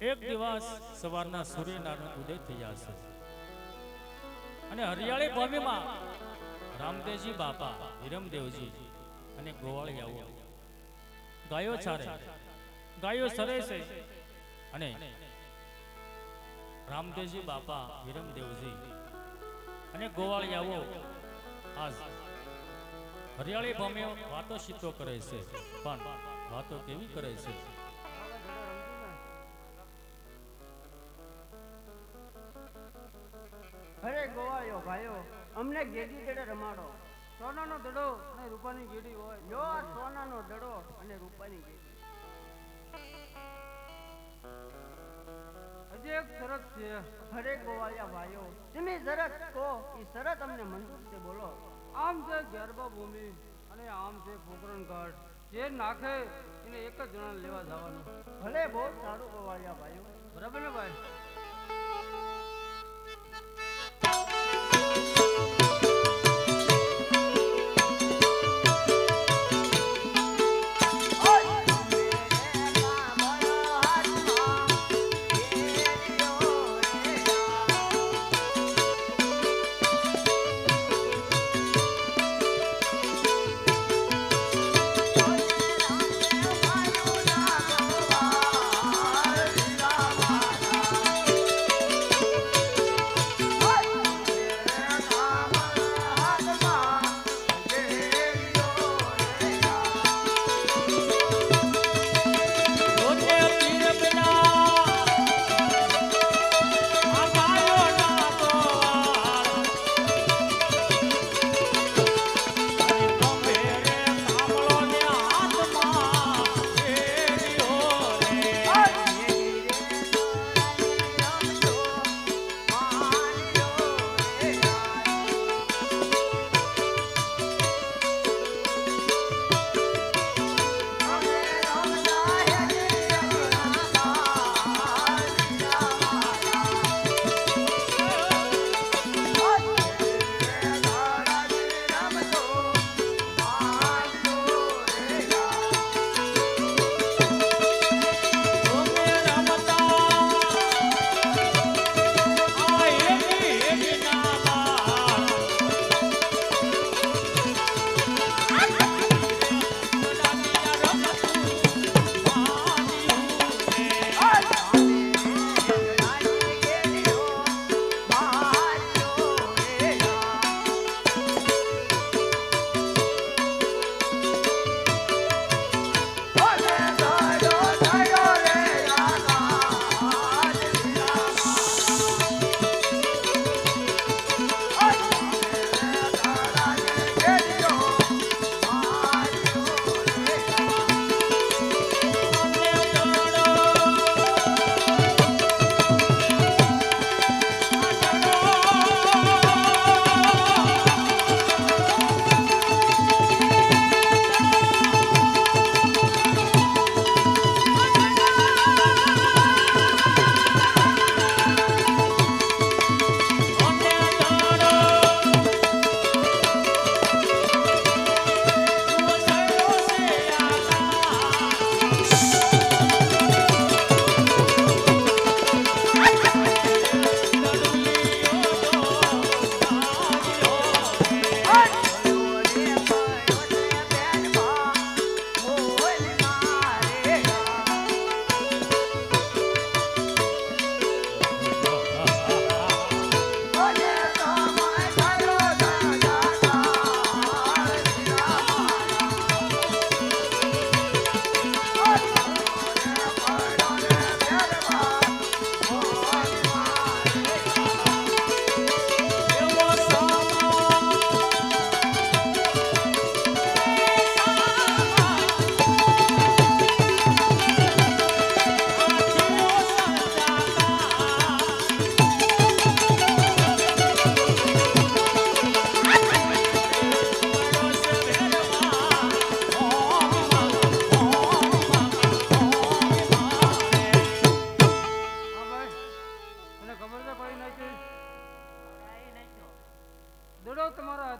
એક દિવસ સવારના સૂર્યનારાયણ ઉદય થયા છે. અને હરિયાળી ભૂમિમાં રામદેવજી બાપા, હિરમદેવજી અને ગોવાળિયાઓ ગાયો ચારે, ગાયો સરે છે અને રામદેવજી બાપા, હિરમદેવજી અને ગોવાળિયાઓ આજ હરિયાળી ભૂમિ વાતો સીતો કરે છે. પણ વાતો કેવી કરે છે? અરે ગોવાયો, ભાઈઓ. અમને ગેડી દડે રમાડો. સોનાનો દડો અને રૂપાની ગેડી હોય. જો આ સોનાનો દડો અને રૂપાની ગેડી. હજી એક શરત છે. અરે ગોવાયા, ભાઈઓ. તમે શરત કહો, એ શરત અમને મંજૂર છે, બોલો. આમ છે ગર્ભ ભૂમિ અને આમ છે પોકરણ ઘાટ જે નાખે, એને એક જ જણા લેવા જવાનું. ભલે બહુ સારું ગોવાયા, ભાઈઓ. બરાબર ને, ભાઈ?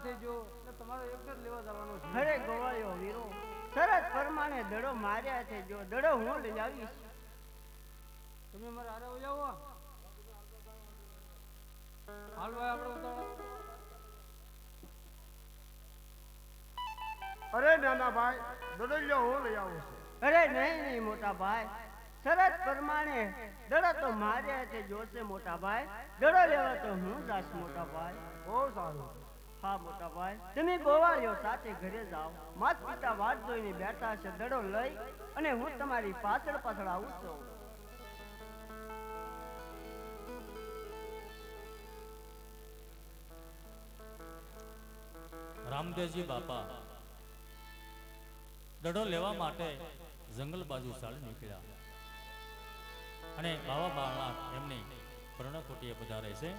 તમારા જો એટલે એક જ લેવા જવાનો છે. અરે વીરો શરત પ્રમાણે દડો માર્યા છે જો દડો હું લઈ આવીશ. તમે મારે હારે ઉજાવો હાલ ભાઈ આપણે ઉતારો અરે નાના ભાઈ દડલિયો હું લઈ આવું છું? અરે નહીં નહીં મોટા ભાઈ. શરત પ્રમાણે દડો તો માર્યા છે જોશે મોટા ભાઈ. દડો લેવા તો હું જાશ મોટા ભાઈ. બહુ સારું. હા મોટા ભાઈ તમે ગોવાળીઓ સાથે ઘરે જાઓ. માત પિતા વાત જોઈને બેઠા છે દડો લઈ અને હું તમારી પાછળ પાછળ આવું છું. રામદેવજી બાપા, દડો લેવા માટે જંગલ બાજુ ચાલી નીકળ્યા. અને બાવા બાળા એમની પર્ણકુટીએ પધારે છે.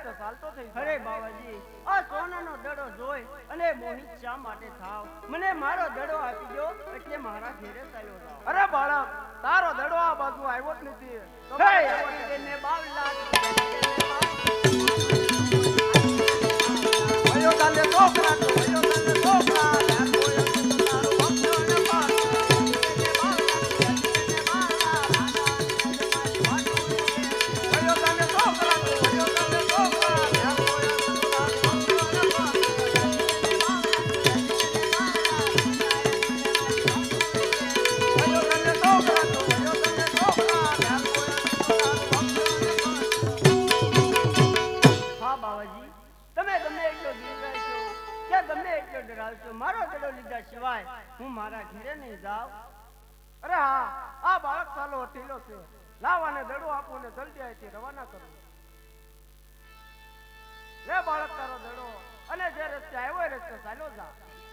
રસ્તે ચાલતો થઈ અરે બાબાજી આ સોનાનો દડો જોઈ અને મોહિત શા માટે થાવ? મને મારો દડો આપી દો એટલે મારા ઘેરે ચાલ્યો અરે બાળક તારો દડો આ બાજુ આવ્યો જ નથી. રસ્તે આવ્યો એ રસ્તે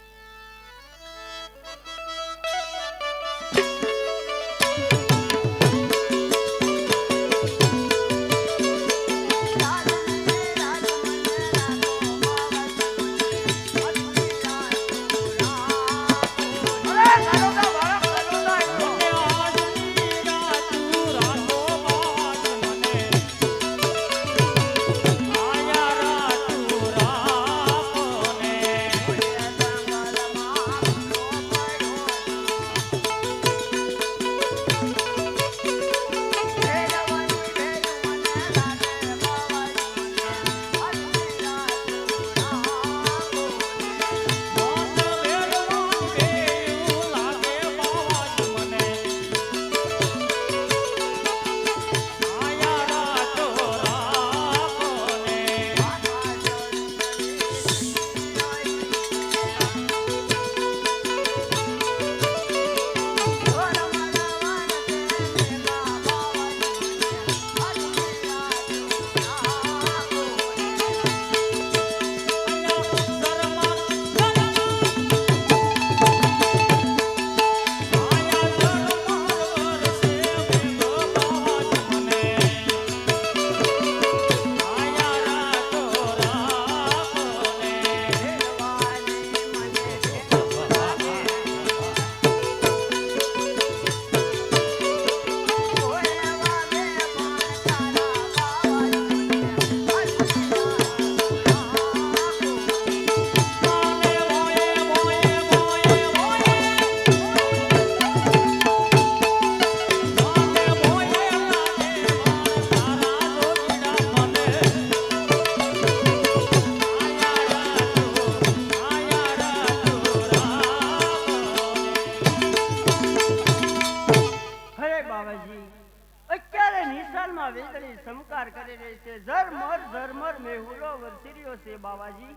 ઝરમર ઝરમર મેહુલો વરસી છે બાવાજી.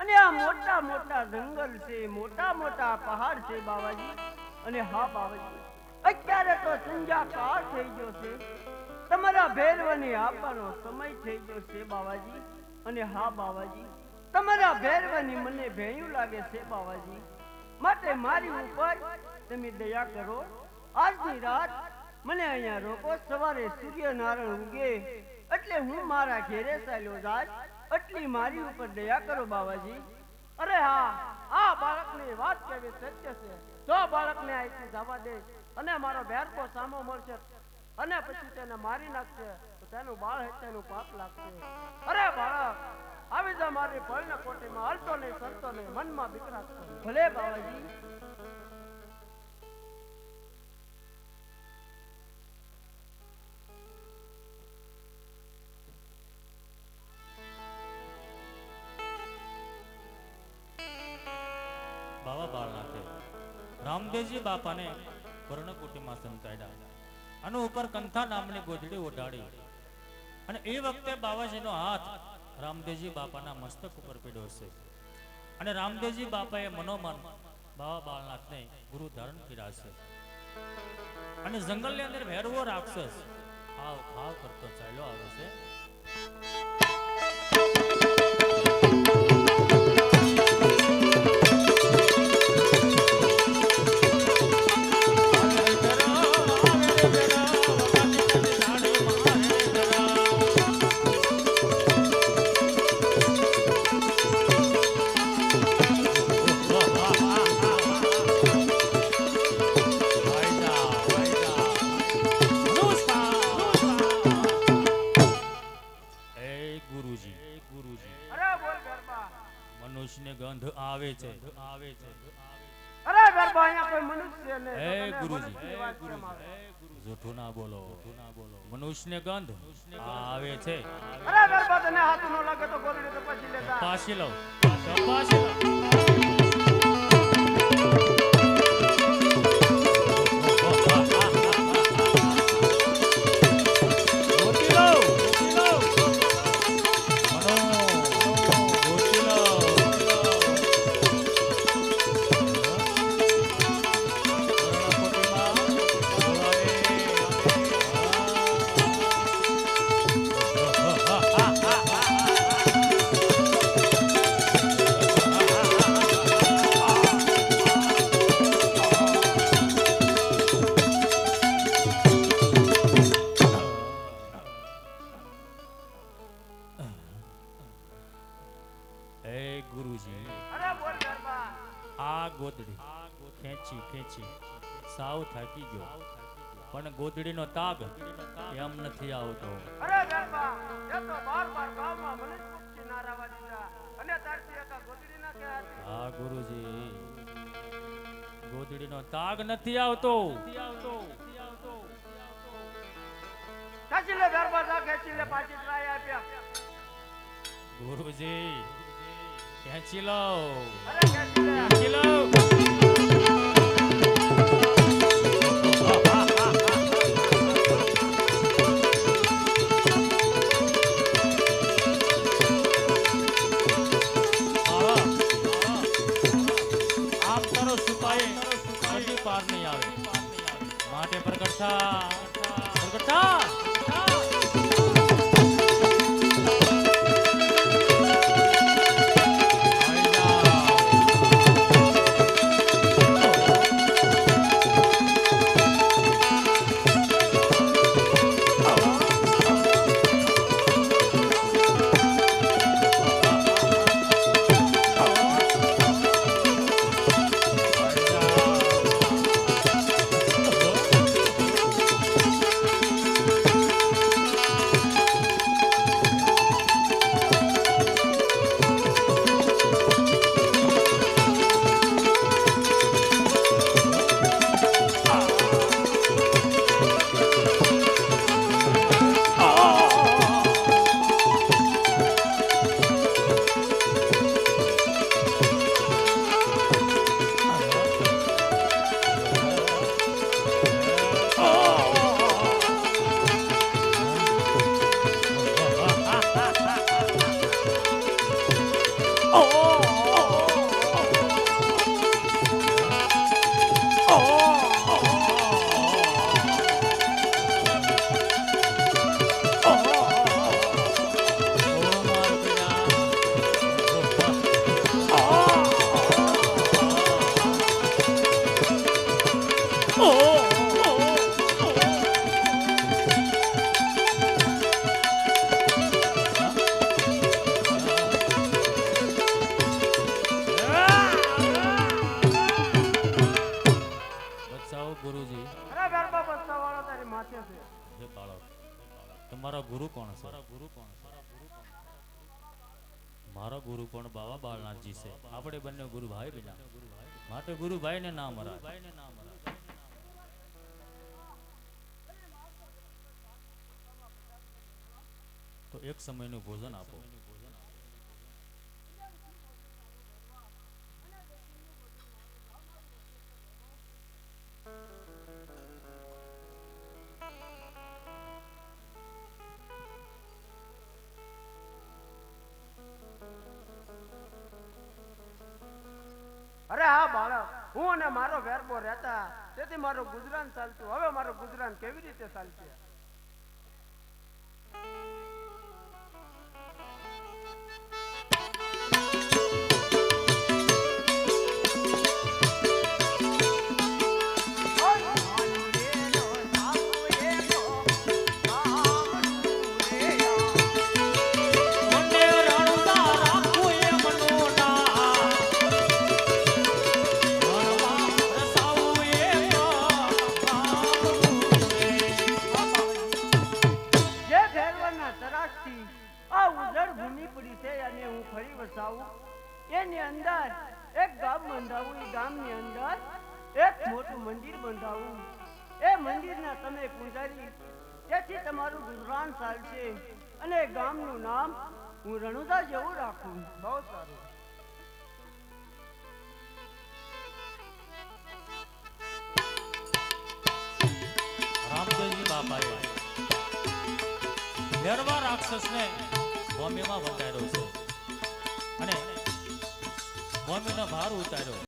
અને આ મોટા મોટા જંગલ છે, મોટા મોટા પહાડ છે બાવાજી. અને હા બાબાજી અત્યારે તો સંધ્યા કાળ થઈ ગયો છે. તમારા ભેરવને આપવાનો સમય થઈ ગયો છે બાવાજી. અને હા બાવાજી, તમારા ભેરવની મને ભેણ્યું લાગે છે બાવાજી. માટે મારી ઉપર તમે દયા કરો. આજની રાત મને અહીંયા રોકો સવારે સૂર્યનારાયણ ઉગે. એટલે હું મારા ઘેરે ચાલ્યો જાય એટલી મારી ઉપર દયા કરો બાવાજી. અરે હા, આ બાળકની વાત કેવી સત્ય છે. જો બાળકને અહીંથી જવા દે, અને મારો ભેરકો સામો મળશે, અને પછી તેને મારી નાખશે, તો તેનું બાળ હત્યાનું પાપ લાગશે. અરે બાળક, આવી જા મારી ફળના કોટીમાં, હલતો નહીં સરતો નહીં, મનમાં બીક ભલે બાવાજી. બાવા બાળનાથે રામદેવજી બાપાને કર્ણકુટીમાં સંતાડ્યા અને ઉપર કંથા નામની ગોધડી ઓઢાડી. અને એ વખતે બાવાજીનો હાથ રામદેવજી બાપાના મસ્તક ઉપર પીડ્યો છે અને રામદેવજી બાપાએ મનોમન બાવા બાળનાથને ગુરુ ધારણ કર્યા છે અને જંગલની અંદર ભેરવો રાક્ષસ હાવ હાવ કરતો ચાલ્યો આવે છે. જૂઠું ના બોલો. મનુષ્યને ગંધ આવે છે. પાછી લઉં પછી લેતા. પાછી લો ગુરુજી. ગોદડીનો તાગ નથી આવતો. ગુરુજી ખેંચી લો. ખેંચી લે. પ્રગટ પ્રગટ ને ના મરા તો એક સમયનું ભોજન આપો. રહેતા મારું ગુજરાન ચાલતું. હવે મારું ગુજરાન કેવી રીતે ચાલશે? અંદર એક ગામ બંધાવું એ ગામની અંદર એક મોટું મંદિર બંધાવું. એ મંદિરના તમે પૂજારી તેથી તમારું ગુજરાન ચાલશે અને ગામનું નામ હું રણુદા જેવું રાખું. બહુ સારું. રામદેવજી બાપાએ ભેરવા રાક્ષસને ભૂમિમાં બંધાયો છે. અને ભૂમિનો ભાર ઉતાર્યો.